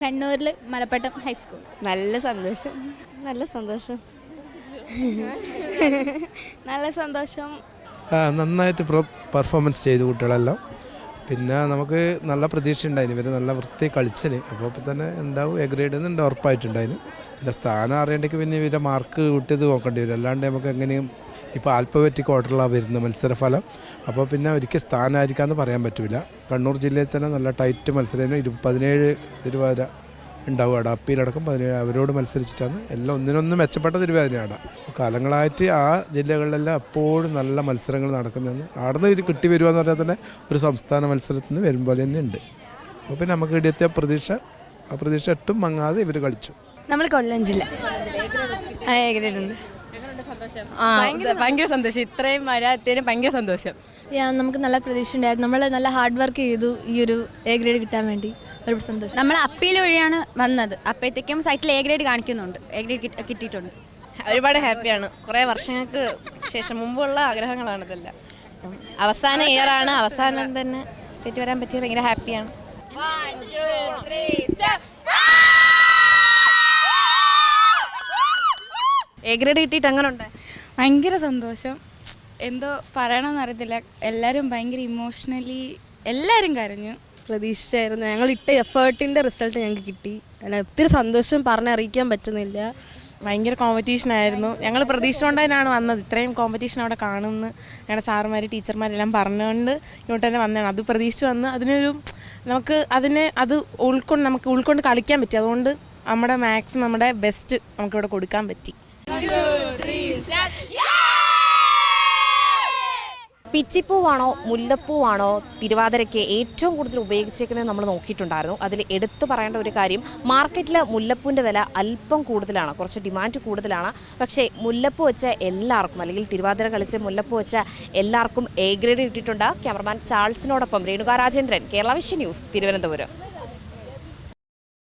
കണ്ണൂരിൽ മലപ്പട്ടം ഹൈസ്കൂൾ. നല്ല സന്തോഷം. നല്ല സന്തോഷം. നല്ല സന്തോഷം. നന്നായിട്ട് പെർഫോമൻസ് ചെയ്തു കുട്ടികളെല്ലാം. പിന്നെ നമുക്ക് നല്ല പ്രതീക്ഷ ഉണ്ടായിരുന്നു ഇവർ നല്ല വൃത്തി കളിച്ചിന്. അപ്പോൾ ഇപ്പം തന്നെ ഉണ്ടാവും എ ഗ്രേഡ് എന്നുണ്ട് ഉറപ്പായിട്ടുണ്ടായിരുന്നു പിന്നെ സ്ഥാനം അറിയേണ്ടെങ്കിൽ പിന്നെ ഇവരുടെ മാർക്ക് കൂട്ടിയത് നോക്കേണ്ടി വരും. അല്ലാണ്ട് നമുക്ക് എങ്ങനെയും ഇപ്പോൾ ആൽപ്പബറ്റിക് വരുന്ന മത്സരഫലം. അപ്പോൾ പിന്നെ ഒരിക്കൽ സ്ഥാനമായിരിക്കാമെന്ന് പറയാൻ പറ്റില്ല കണ്ണൂർ ജില്ലയിൽ തന്നെ നല്ല ടൈറ്റ് മത്സരം. ഇരു പതിനേഴ് തിരുവാതിര ഉണ്ടാവും അവിടെ അപ്പീലടക്കം പതിനേഴ് അവരോട് മത്സരിച്ചിട്ടാണ് എല്ലാം ഒന്നിനൊന്ന് മെച്ചപ്പെട്ട തിരുവാതിരയാണ്. കാലങ്ങളായിട്ട് ആ ജില്ലകളിലെല്ലാം എപ്പോഴും നല്ല മത്സരങ്ങൾ നടക്കുന്നതെന്ന് അവിടെ നിന്ന് ഇത് കിട്ടി വരിക എന്ന് പറഞ്ഞാൽ തന്നെ ഒരു സംസ്ഥാന മത്സരത്തിൽ നിന്ന് വരും പോലെ തന്നെ ഉണ്ട്. അപ്പോൾ പിന്നെ നമുക്ക് ഇടയത്തെ പ്രതീക്ഷ. ആ പ്രതീക്ഷ ഒട്ടും മങ്ങാതെ ഇവർ കളിച്ചു. നമ്മൾ കൊല്ലം ജില്ല. ആ ഭയങ്കര സന്തോഷം. ഇത്രയും വരാത്തതിന് ഭയങ്കര സന്തോഷം. യാ, നമുക്ക് നല്ല പ്രതീക്ഷ ഉണ്ടായിരുന്നു. നമ്മൾ നല്ല ഹാർഡ് വർക്ക് ചെയ്തു ഈ ഒരു എ ഗ്രേഡ് കിട്ടാൻ വേണ്ടി. ഒരുപാട് സന്തോഷം. നമ്മൾ അപ്പീൽ വഴിയാണ് വന്നത്. അപ്പോഴത്തേക്കും സൈറ്റിൽ എ ഗ്രേഡ് കാണിക്കുന്നുണ്ട്. എ ഗ്രേഡ് കിട്ടിയിട്ടുണ്ട്. ഒരുപാട് ഹാപ്പിയാണ് കുറേ വർഷങ്ങൾക്ക് ശേഷം മുമ്പുള്ള ആഗ്രഹങ്ങളാണ് ഇതെല്ലാം. അവസാന ഇയർ ആണ്. അവസാനം തന്നെ സ്റ്റേറ്റ് വരാൻ പറ്റിയ ഭയങ്കര ഹാപ്പിയാണ് എ ഗ്രേഡ് കിട്ടിയിട്ട് അങ്ങനെ ഉണ്ട് ഭയങ്കര സന്തോഷം. എന്തോ പറയണമെന്ന് അറിയത്തില്ല. എല്ലാവരും ഭയങ്കര ഇമോഷണലി എല്ലാവരും കരഞ്ഞു. പ്രതീക്ഷിച്ചായിരുന്നു. ഞങ്ങൾ ഇട്ട എഫേർട്ടിന്റെ റിസൾട്ട് ഞങ്ങൾക്ക് കിട്ടി. അല്ല ഒത്തിരി സന്തോഷം പറഞ്ഞറിയിക്കാൻ പറ്റുന്നില്ല. ഭയങ്കര കോമ്പറ്റീഷൻ ആയിരുന്നു. ഞങ്ങൾ പ്രതീക്ഷിച്ചുകൊണ്ടതിനാണ് വന്നത്. ഇത്രയും കോമ്പറ്റീഷൻ അവിടെ കാണുമെന്ന് ഞങ്ങളുടെ സാറുമാർ ടീച്ചർമാരെല്ലാം പറഞ്ഞുകൊണ്ട് ഇങ്ങോട്ട് തന്നെ വന്നതാണ്. അത് പ്രതീക്ഷിച്ച് വന്ന് അതിനൊരു നമുക്ക് അതിനെ അത് ഉൾക്കൊണ്ട് നമുക്ക് ഉൾക്കൊണ്ട് കളിക്കാൻ പറ്റി. അതുകൊണ്ട് നമ്മുടെ മാക്സിമം നമ്മുടെ ബെസ്റ്റ് നമുക്കിവിടെ കൊടുക്കാൻ പറ്റി. പിച്ചിപ്പൂവാണോ മുല്ലപ്പൂവാണോ തിരുവാതിരയ്ക്ക് ഏറ്റവും കൂടുതൽ ഉപയോഗിച്ചേക്കുന്നത് നമ്മൾ നോക്കിയിട്ടുണ്ടായിരുന്നു. അതിൽ എടുത്തു പറയേണ്ട ഒരു കാര്യം മാർക്കറ്റിൽ മുല്ലപ്പൂവിന്റെ വില അല്പം കൂടുതലാണ്. കുറച്ച് ഡിമാൻഡ് കൂടുതലാണ്. പക്ഷേ മുല്ലപ്പൂ വെച്ച എല്ലാവർക്കും അല്ലെങ്കിൽ തിരുവാതിര കളിച്ച് മുല്ലപ്പൂ വെച്ച എല്ലാവർക്കും എ ഗ്രേഡ് കിട്ടിയിട്ടുണ്ട് ക്യാമറമാൻ ചാൾസിനോടൊപ്പം രേണുക രാജേന്ദ്രൻ കേരള വിഷൻ ന്യൂസ് തിരുവനന്തപുരം.